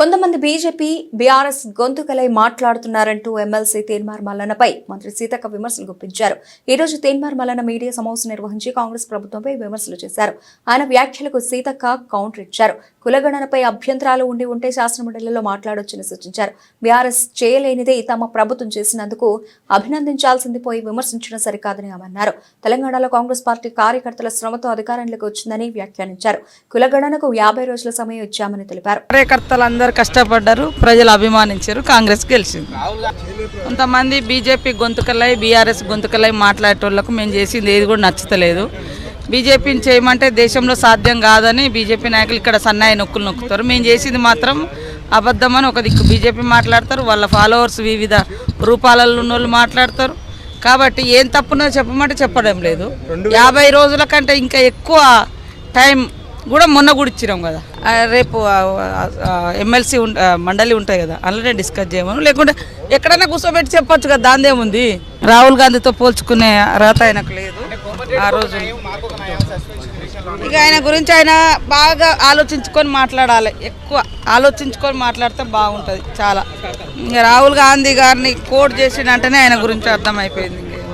కొంతమంది BJP BRS గొంతుకలై మాట్లాడుతున్నారంటూ ఎమ్మెల్సీ తేన్మార్ మల్లన్నపై మంత్రి సీతక్క విమర్శలు గుప్పించారు. ఈ రోజు తేన్మార్ మల్లన్న మీడియా సమావేశం నిర్వహించి కాంగ్రెస్ ప్రభుత్వంపై విమర్శలు చేశారు. ఆయన వ్యాఖ్యలకు సీతక్క కౌంటర్ ఇచ్చారు. కులగణనపై అభ్యంతరాలు ఉండి ఉంటే శాసనమండలిలో మాట్లాడొచ్చని సూచించారు. బీఆర్ఎస్ చేయలేనిదే తమ ప్రభుత్వం చేసినందుకు అభినందించాల్సింది పోయి విమర్శించడం సరికాదని ఆమె అన్నారు. తెలంగాణలో కాంగ్రెస్ పార్టీ కార్యకర్తల శ్రమతో అధికారంలోకి వచ్చిందని వ్యాఖ్యానించారు. కులగణనకు యాభై రోజుల సమయం ఇచ్చామని తెలిపారు. కార్యకర్తలందరూ అందరు కష్టపడ్డారు ప్రజలు అభిమానించారు కాంగ్రెస్ గెలిచింది. కొంతమంది బీజేపీ గొంతుకలై బీఆర్ఎస్ గొంతుకలై మాట్లాడేటోళ్ళకు మేము చేసింది ఏది కూడా నచ్చుతలేదు. బీజేపీని చేయమంటే దేశంలో సాధ్యం కాదని బీజేపీ నాయకులు ఇక్కడ సన్నాయి నొక్కులు నొక్కుతారు. మేము చేసింది మాత్రం అబద్ధమని ఒక దిక్కు. బీజేపీ మాట్లాడతారు వాళ్ళ ఫాలోవర్స్ వివిధ రూపాలలో ఉన్న వాళ్ళు మాట్లాడతారు. కాబట్టి ఏం తప్పునో చెప్పమంటే చెప్పడం లేదు. యాభై రోజుల కంటే ఇంకా ఎక్కువ టైం కూడా మొన్న కూడా ఇచ్చినాం కదా. రేపు ఎమ్మెల్సీ మండలి ఉంటాయి కదా అందులోనే డిస్కస్ చేయమను. లేకుంటే ఎక్కడైనా కూర్చోబెట్టి చెప్పొచ్చు కదా దాందేముంది రాహుల్ గాంధీతో పోల్చుకునే అర్హత ఆయనకు లేదు ఆ రోజు. ఇక ఆయన గురించి ఆయన బాగా ఆలోచించుకొని మాట్లాడాలి. ఎక్కువ ఆలోచించుకొని మాట్లాడితే బాగుంటుంది చాలా. ఇంకా రాహుల్ గాంధీ గారిని కోట్ చేసినంటేనే ఆయన గురించి అర్థమైపోయింది